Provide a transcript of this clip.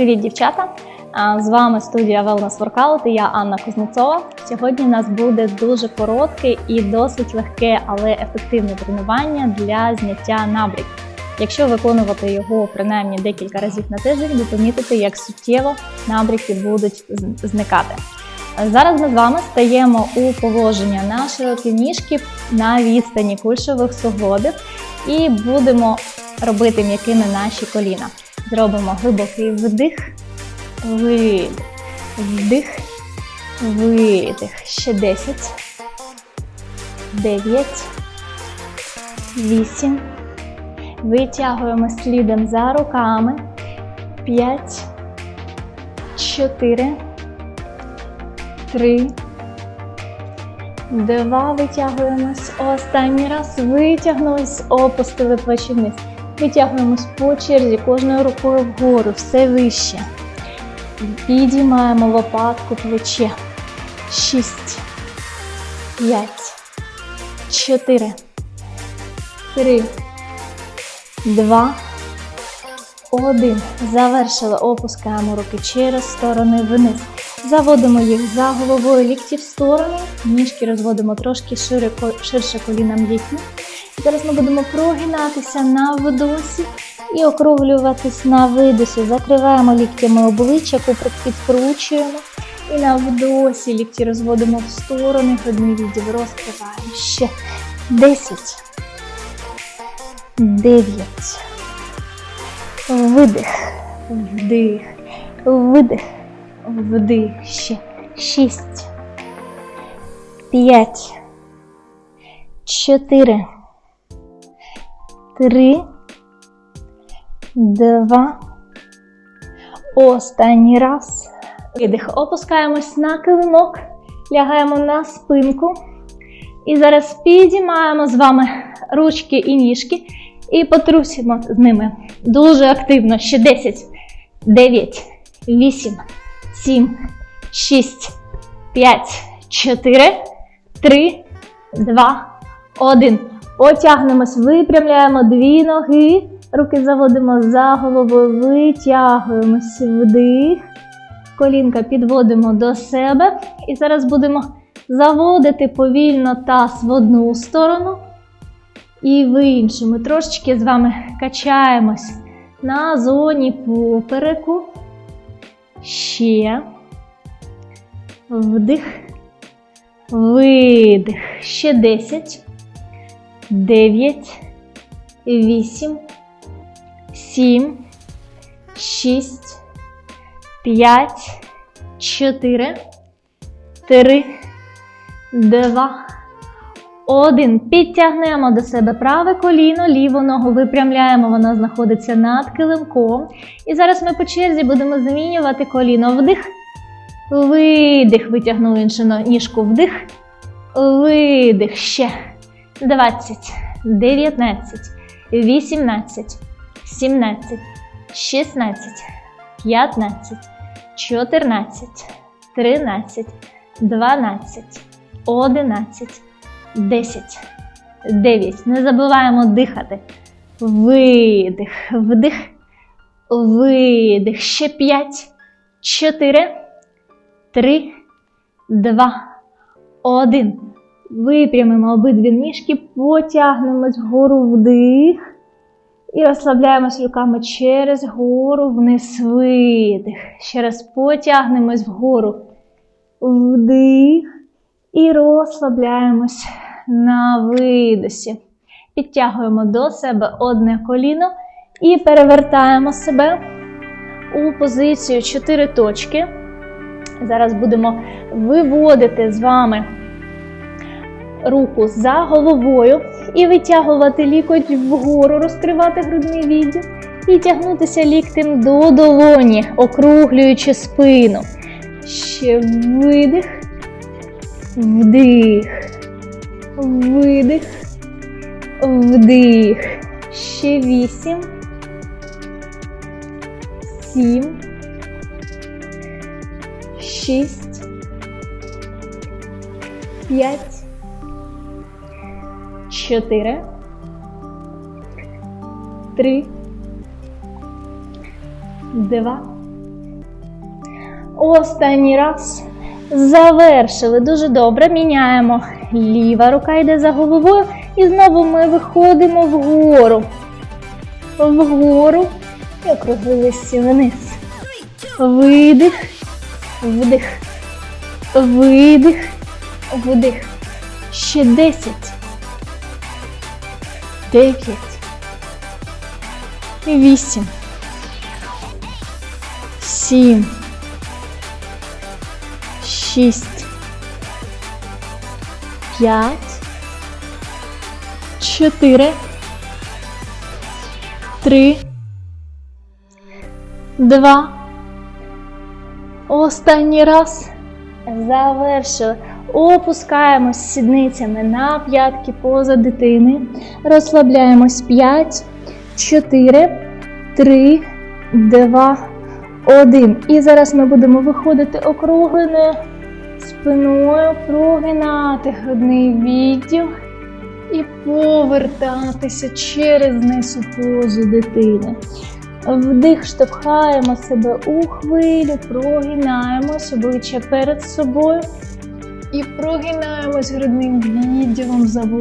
Привіт, дівчата! З вами студія Wellness Workout і я Анна Кузнецова. Сьогодні у нас буде дуже коротке і досить легке, але ефективне тренування для зняття набряків. Якщо виконувати його принаймні декілька разів на тиждень, ви помітите, як суттєво набряки будуть зникати. Зараз ми з вами стаємо у положення на широкі ніжки на відстані кульшових суглобів і будемо робити м'якими наші коліна. Зробимо глибокий вдих, видих, вдих, видих. Ще 10, 9, 8. Витягуємо слідом за руками. 5, 4, 3, Два витягуємось. Останній раз витягнулись, опустили плечі вниз. Витягуємось по черзі, кожною рукою вгору, все вище. Підіймаємо лопатку плече. Шість. П'ять. Чотири. Три. Два. Один. Завершили. Опускаємо руки через сторони вниз. Заводимо їх за головою лікті в сторону. Ніжки розводимо трошки шире, ширше колінам вікна. Зараз ми будемо прогинатися на вдосі і округлюватись на видосі. Закриваємо ліктями обличчя, куприк підкручуємо. І на вдосі лікті розводимо в сторони, грудний відділ розкриваємо. Ще 10, 9, видих, вдих, видих, вдих. Ще 6, 5, 4, 3, 2, останній раз. Видих. Опускаємось на килимок, лягаємо на спинку. І зараз підіймаємо з вами ручки і ніжки і потрусимо з ними дуже активно. Ще 10, 9, 8, 7, 6, 5, 4, 3, 2, 1. Потягнемось, випрямляємо дві ноги. Руки заводимо за головою, витягуємось вдих. Колінка підводимо до себе. І зараз будемо заводити повільно таз в одну сторону і в іншу. Ми трошечки з вами качаємось на зоні попереку. Ще. Вдих. Видих. Ще 10. 9. 8. 7. 6. 5. 4. 3. 2. Один. Підтягнемо до себе праве коліно, ліву ногу випрямляємо, вона знаходиться над килимком. І зараз ми по черзі будемо змінювати коліно. Вдих. Видих. Витягнули іншу ніжку. Вдих. Видих. Ще. 20, 19, 18, 17, 16, 15, 14, 13, 12, 11, 10, 9. Не забуваємо дихати. Видих, вдих, видих. Ще 5, 4, 3, 2, 1. Випрямимо обидві ніжки, потягнемось вгору вдих. І розслабляємось руками через гору вниз видих. Ще раз потягнемось вгору вдих. І розслабляємось на видосі. Підтягуємо до себе одне коліно і перевертаємо себе у позицію 4 точки. Зараз будемо виводити з вами руку за головою і витягувати лікоть вгору, розкривати грудний відділ і тягнутися ліктем до долоні, округлюючи спину. Ще видих, вдих, видих, вдих. Ще вісім. Сім. Шість. П'ять. Чотири. Три. Два. Останній раз. Завершили. Дуже добре. Міняємо. Ліва рука йде за головою. І знову ми виходимо вгору. Вгору. І округлилися вниз. Видих. Вдих. Видих. Вдих. Ще 10. 9. 8. 7. 6. 5. 4. 3. 2. Останній раз. Завершили. Опускаємось сідницями на п'ятки поза дитини. Розслабляємось 5, 4, 3, 2, 1. І зараз ми будемо виходити округленою спиною, прогинати грудний відділ і повертатися через низ у позу дитини. Вдих, штовхаємо себе у хвилю, прогинаємось обличчя перед собою і прогинаємось грудним відділом заводом.